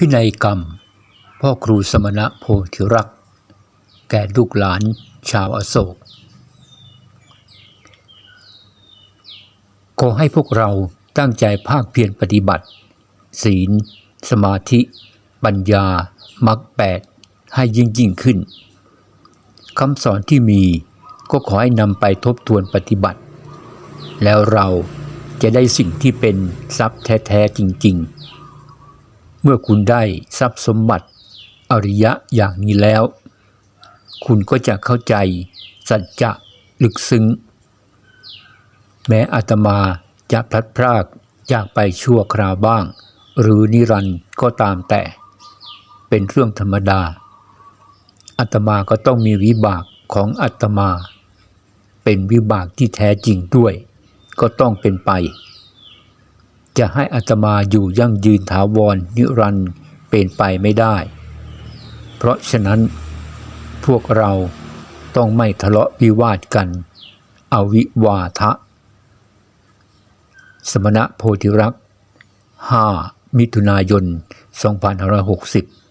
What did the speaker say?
พินัยกรรม พ่อครูสมณะโพธิรัก แก่ลูกหลานชาวอโศก ขอให้พวกเราตั้งใจภาคเพียรปฏิบัติ ศีล สมาธิ ปัญญามรรคแปดให้ยิ่งยิ่งขึ้นคำสอนที่มีก็ขอให้นำไปทบทวนปฏิบัติ แล้วเราจะได้สิ่งที่เป็นทรัพย์แท้ ๆ จริง ๆ มื่อคุณได้ทรัพย์สมบัติอริยะอย่างนี้แล้ว คุณก็จะเข้าใจ สัจจะลึกซึ้ง แม้อาตมาจะพลัดพรากจากไปชั่วคราวบ้าง หรือนิรันด์ก็ตามแต่ เป็นเรื่องธรรมดาอาตมาก็ต้องมีวิบากของอาตมา เป็นวิบากที่แท้จริงด้วย ก็ต้องเป็นไป จะให้อัตมาอยู่ยั่งยืนถาวรนิรันดร์เป็นไปไม่ได้ เพราะฉะนั้น พวกเราต้องไม่ทะเลาะวิวาทกัน อวิวาทะ สมณะโพธิรักษ์ 5 มิถุนายน 2560